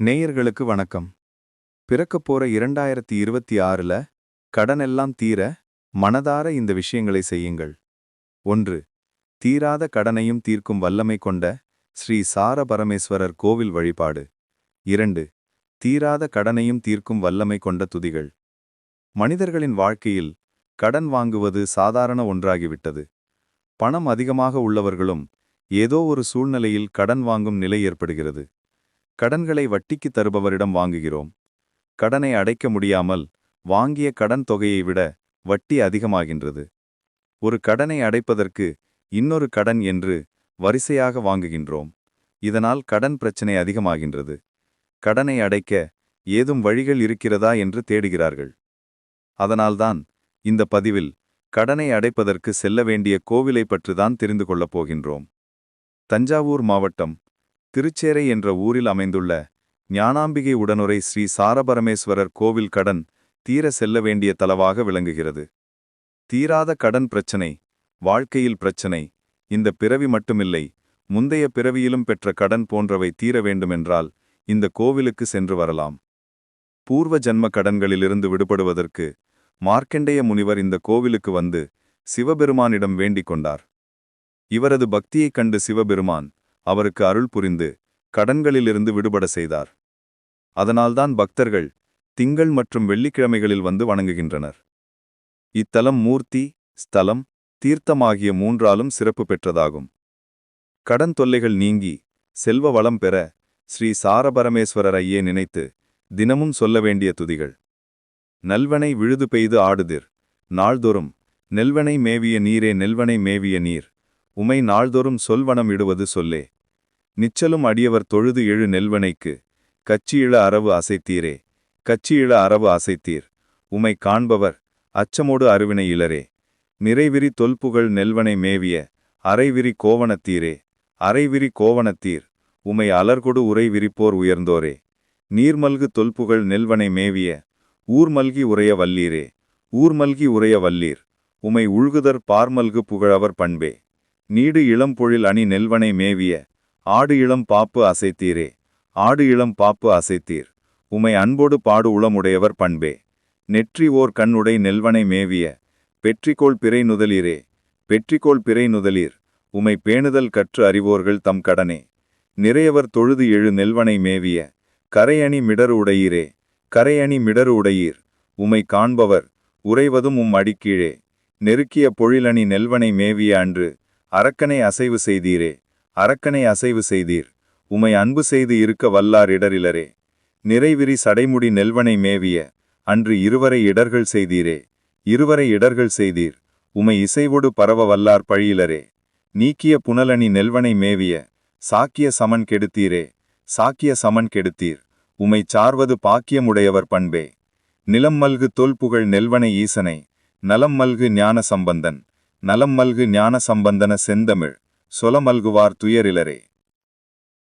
நேயர்களுக்கு வணக்கம். பிறக்கப் போற இரண்டாயிரத்தி இருபத்தி ஆறுல கடனெல்லாம் தீர மனதார இந்த விஷயங்களை செய்யுங்கள். ஒன்று தீராத கடனையும் தீர்க்கும் வல்லமை கொண்ட ஸ்ரீ சார பரமேஸ்வரர் கோவில் வழிபாடு. இரண்டு தீராத கடனையும் தீர்க்கும் வல்லமை கொண்ட துதிகள். மனிதர்களின் வாழ்க்கையில் கடன் வாங்குவது சாதாரண ஒன்றாகிவிட்டது. பணம் அதிகமாக உள்ளவர்களும் ஏதோ ஒரு சூழ்நிலையில் கடன் வாங்கும் நிலை ஏற்படுகிறது. கடன்களை வட்டிக்கு தருபவரிடம் வாங்குகிறோம். கடனை அடைக்க முடியாமல் வாங்கிய கடன் தொகையை விட வட்டி அதிகமாகின்றது. ஒரு கடனை அடைப்பதற்கு இன்னொரு கடன் என்று வரிசையாக வாங்குகின்றோம். இதனால் கடன் பிரச்சனை அதிகமாகின்றது. கடனை அடைக்க ஏதும் வழிகள் இருக்கிறதா என்று தேடுகிறார்கள். அதனால்தான் இந்த பதிவில் கடனை அடைப்பதற்கு செல்ல வேண்டிய கோவிலை பற்றிதான் தெரிந்து கொள்ளப் போகின்றோம். தஞ்சாவூர் மாவட்டம் திருச்சேரை என்ற ஊரில் அமைந்துள்ள ஞானாம்பிகை உடனுரை ஸ்ரீ சாரபரமேஸ்வரர் கோவில் கடன் தீர செல்ல வேண்டிய தலவாக விளங்குகிறது. தீராத கடன் பிரச்சனை வாழ்க்கையில் பிரச்சனை இந்த பிறவி மட்டுமில்லை முந்தைய பிறவியிலும் பெற்ற கடன் போன்றவை தீர வேண்டுமென்றால் இந்த கோவிலுக்கு சென்று வரலாம். பூர்வ ஜன்ம கடன்களிலிருந்து விடுபடுவதற்கு மார்க்கண்டேய முனிவர் இந்த கோவிலுக்கு வந்து சிவபெருமானிடம் வேண்டிக் கொண்டார். இவரது பக்தியைக் கண்டு சிவபெருமான் அவருக்கு அருள் புரிந்து கடன்களிலிருந்து விடுபட செய்தார். அதனால்தான் பக்தர்கள் திங்கள் மற்றும் வெள்ளிக்கிழமைகளில் வந்து வணங்குகின்றனர். இத்தலம் மூர்த்தி ஸ்தலம் தீர்த்தமாகிய மூன்றாலும் சிறப்பு பெற்றதாகும். கடன் தொல்லைகள் நீங்கி செல்வ வளம் பெற ஸ்ரீ சாரபரமேஸ்வரர் ஐயே நினைத்து தினமும் சொல்ல வேண்டிய துதிகள். நல்வனை விழுது பெய்து ஆடுதிர் நாள்தோறும் நெல்வனை மேவிய நீரே நெல்வனை மேவிய நீர் உமை நாள்தோறும் சொல்வனம் இடுவது சொல்லே. நிச்சலும் அடியவர் தொழுது எழு நெல்வனைக்கு. கச்சியிழ அரவு அசைத்தீரே கச்சியிழ அரவு அசைத்தீர். உமை காண்பவர் அச்சமோடு அருவினை இளரே. நிறைவிரி தொல்புகழ் நெல்வனை மேவிய அரைவிரி கோவணத்தீரே அரைவிரி கோவணத்தீர். உமை அலர்கொடு உரை விரிப்போர் உயர்ந்தோரே. நீர்மல்கு தொல்புகழ் நெல்வனை மேவிய ஊர்மல்கி உரைய வல்லீரே. ஊர்மல்கி உரைய வல்லீர். உமை உழ்குதர் பார்மல்கு புகழவர் பண்பே. நீடு இளம்பொழில் அணி நெல்வனை மேவிய ஆடு இளம் பாப்பு அசைத்தீரே. ஆடு இளம் பாப்பு அசைத்தீர். உமை அன்போடு பாடு உளமுடையவர் பண்பே. நெற்றி ஓர் கண்ணுடை நெல்வனை மேவிய. பெற்றிக்கோள் பிறை நுதலீரே. பெற்றிக்கோள் பிறை நுதலீர். உமை பேணுதல் கற்று அறிவோர்கள் தம் கடனே. நிறையவர் தொழுது எழு நெல்வனை மேவிய. கரையணி மிடரு உடையீரே. கரையணி மிடரு உடையீர். உமை காண்பவர் உறைவதும் உம் அடிக்கீழே. நெருக்கிய பொழிலணி நெல்வனை மேவிய அன்று அரக்கனை அசைவு செய்தீரே. அரக்கனை அசைவு செய்தீர். உமை அன்பு செய்து இருக்க வல்லார் இடரிலரே. நிறைவிரி சடைமுடி நெல்வனை மேவிய அன்று இருவரை இடர்கள் செய்தீரே. இருவரை இடர்கள் செய்தீர். உமை இசைவோடு பரவ வல்லார் பழியிலரே. நீக்கிய புனலணி நெல்வனை மேவிய சாக்கிய சமன் கெடுத்தீரே. சாக்கிய சமன் கெடுத்தீர். உமை சார்வது பாக்கியமுடையவர் பண்பே. நிலம் மல்கு தொல்புகழ் நெல்வனை ஈசனை. நலம் மல்கு ஞான சம்பந்தன் நலம் மல்கு ஞான சம்பந்தன செந்தமிழ். சொலமல்குவார் துயரிலரே.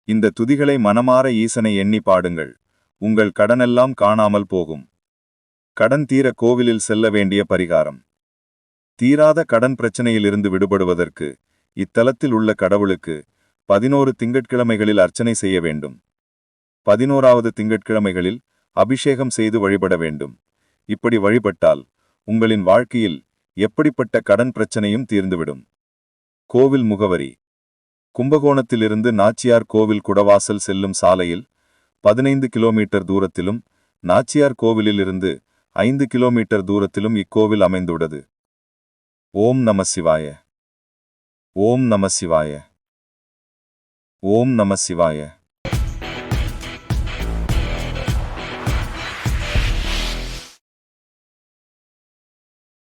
இந்த துதிகளை மனமாற ஈசனை எண்ணி பாடுங்கள். உங்கள் கடனெல்லாம் காணாமல் போகும். கடன் தீர கோவிலில் செல்ல வேண்டிய பரிகாரம். தீராத கடன் பிரச்சனையிலிருந்து விடுபடுவதற்கு இத்தலத்தில் உள்ள கடவுளுக்கு பதினோரு திங்கட்கிழமைகளில் அர்ச்சனை செய்ய வேண்டும். பதினோராவது திங்கட்கிழமைகளில் அபிஷேகம் செய்து வழிபட வேண்டும். இப்படி வழிபட்டால் உங்களின் வாழ்க்கையில் எப்படிப்பட்ட கடன் பிரச்சனையும் தீர்ந்துவிடும். கோவில் முகவரி. கும்பகோணத்திலிருந்து நாச்சியார் கோவில் குடவாசல் செல்லும் சாலையில் பதினைந்து கிலோமீட்டர் தூரத்திலும் நாச்சியார் கோவிலிலிருந்து ஐந்து கிலோமீட்டர் தூரத்திலும் இக்கோவில் அமைந்துள்ளது. ஓம் நம சிவாய. ஓம் நம சிவாய. ஓம் நம சிவாய.